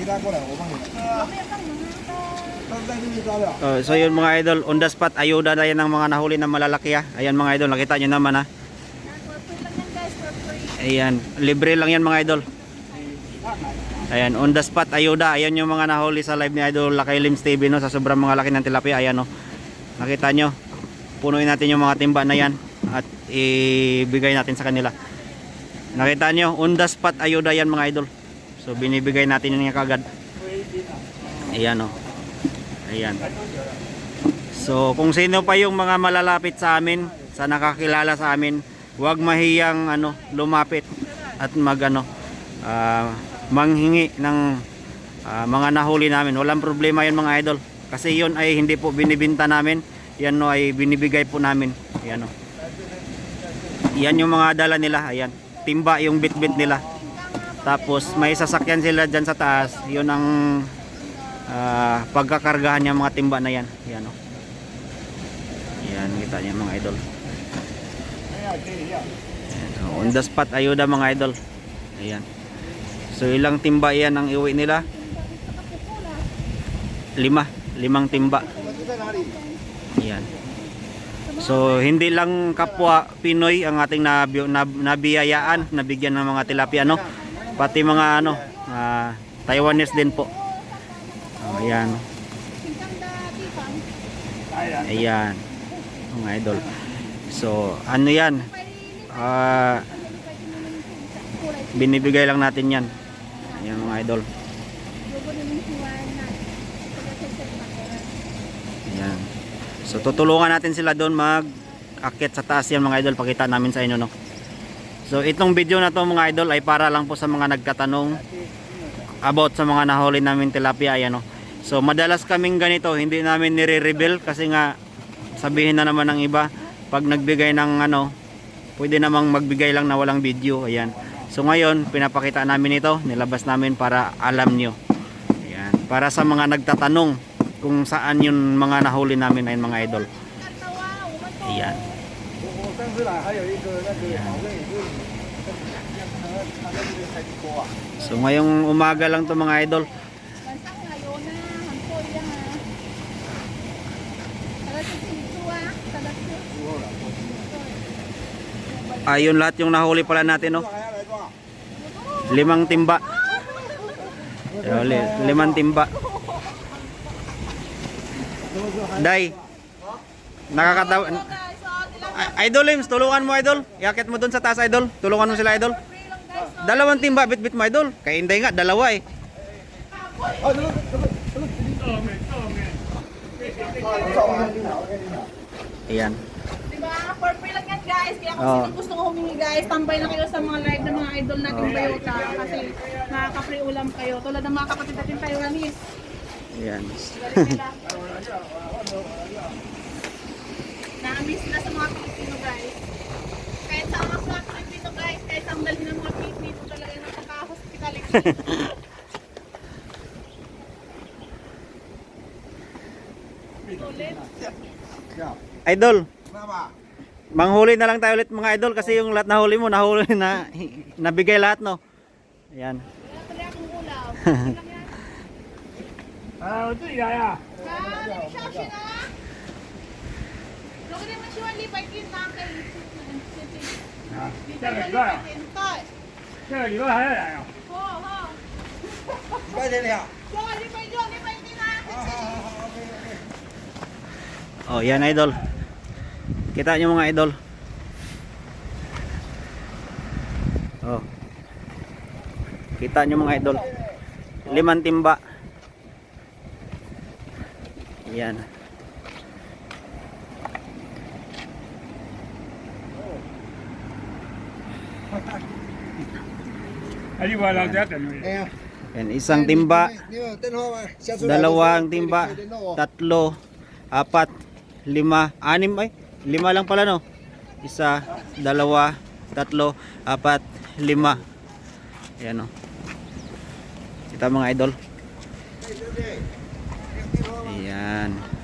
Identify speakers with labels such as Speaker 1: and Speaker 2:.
Speaker 1: 其他过来，我帮你。但在这边抓不了。
Speaker 2: Oh, so yun mga idol, on the spot, ayuda na yan ng mga nahuli na malalaki ah. Ayan mga idol, nakita nyo naman ah. Ayan, libre lang yan mga idol. Ayan, on the spot, ayuda. Ayan yung mga nahuli sa live ni Idol Lakay Lims TV no, sa sobrang mga laki ng tilapia. Ayan no. Nakita nyo, punuin natin yung mga timba na yan at ibigay natin sa kanila. Nakita nyo, on the spot, ayuda yan mga idol. So binibigay natin yan kagad. Ayan o. Ayan. So kung sino pa yung mga malalapit sa amin, sa nakakilala sa amin, huwag mahiyang ano, lumapit at mag ano, ah, manghingi ng ah, mga nahuli namin. Walang problema yun mga idol. Kasi yun ay hindi po binibinta namin. Yan no ay binibigay po namin. Yan o. Yan yung mga dala nila. Ayan. Timba yung bit-bit nila. Tapos may sasakyan sila dyan sa taas. Yun ang uh, pagkakargahan ng mga timba na yan. Yan o. Yan, kita niyo mga idol. So, oh. on the spot ayuda mga idol. Ayan. So ilang timba yan ang iwi nila? Lima. Limang timba. Ayan. So hindi lang kapwa Pinoy ang ating nabiyayaan, nabigyan ng mga tilapia no. Pati mga ano, ah, Taiwanese din po. Oh, ayan. Ayan. Mga idol. So ano yan? Ah, binibigay lang natin yan. Ayan mga idol. Ayan. So tutulungan natin sila doon mag akit sa taas yan mga idol. Pakita namin sa inyo no. So itong video na to mga idol ay para lang po sa mga nagkatanong about sa mga nahuli namin tilapia ayan no. So madalas kaming ganito, hindi namin nire-reveal kasi nga sabihin na naman ng iba pag nagbigay ng ano, pwede namang magbigay lang na walang video. Ayan. So ngayon, pinapakita namin ito, nilabas namin para alam nyo. Ayan. Para sa mga nagtatanong kung saan yung mga nahuli namin ayun mga idol. Ayan.
Speaker 1: 我我上次来还有一个那个好像也是跟你一样，他他在这边开锅啊。
Speaker 2: So ngayong umaga lang to mga idol.
Speaker 3: Basta ngayon na, hangko yan ha. Taga sa sito ah. Taga
Speaker 2: Ayun lahat yung nahuli pala natin no.
Speaker 1: 还要来抓？
Speaker 2: Limang timba. Ayun, li- limang timba. Day. Nakakatawa. Idol Lims, tulungan mo idol. Iakit mo dun sa taas idol. Tulungan mo sila idol. Dalawang timba bit-bit mo idol. Kay Inday nga dalawa eh. Ayan.
Speaker 3: Diba? For free lang yan guys. Kaya kung sino gusto ko humingi guys, tambay lang kayo sa mga live ng mga idol natin Bayota. Kasi makaka-free ulam kayo. Tulad ng mga kapatid natin Taiwanese.
Speaker 2: Ayan.
Speaker 3: Galing nila. Na-miss na sa mga Pilipino guys. Kahit sa mga mga Pilipino guys, kahit sa ang dalhin ng mga Pilipino talaga napaka-hospitality. Ulit.
Speaker 2: Idol,
Speaker 1: 那吧，
Speaker 2: manghuli na lang tayo ulit mga idol kasi yung lahat nahuli mo, nahuli na nabigay lahat no. Ayan.
Speaker 3: Wala tuloy akong ulaw. Free lang yan.
Speaker 4: 啊，我自己来啊。
Speaker 3: Ah, nag-shopping na. Look naman siya wali pa kin na kay.
Speaker 4: 啊，
Speaker 3: Dito
Speaker 4: 下个
Speaker 3: wali
Speaker 4: 礼拜
Speaker 3: pa
Speaker 4: 啊，
Speaker 3: kin. Toy.
Speaker 4: 下个礼拜还要来啊。
Speaker 1: ba dali ha.
Speaker 2: Oh, yan idol. Kita nyo mga idol. Oh. Kita nyo mga idol. Limang timba. Yan.
Speaker 4: Arriba la
Speaker 1: data, Luis.
Speaker 2: Yan, isang timba, dalawang timba, tatlo, apat, lima, anim ay, lima lang pala no. Isa, dalawa, tatlo, apat, lima. Ayan o. Kita mga idol.
Speaker 1: Ayan.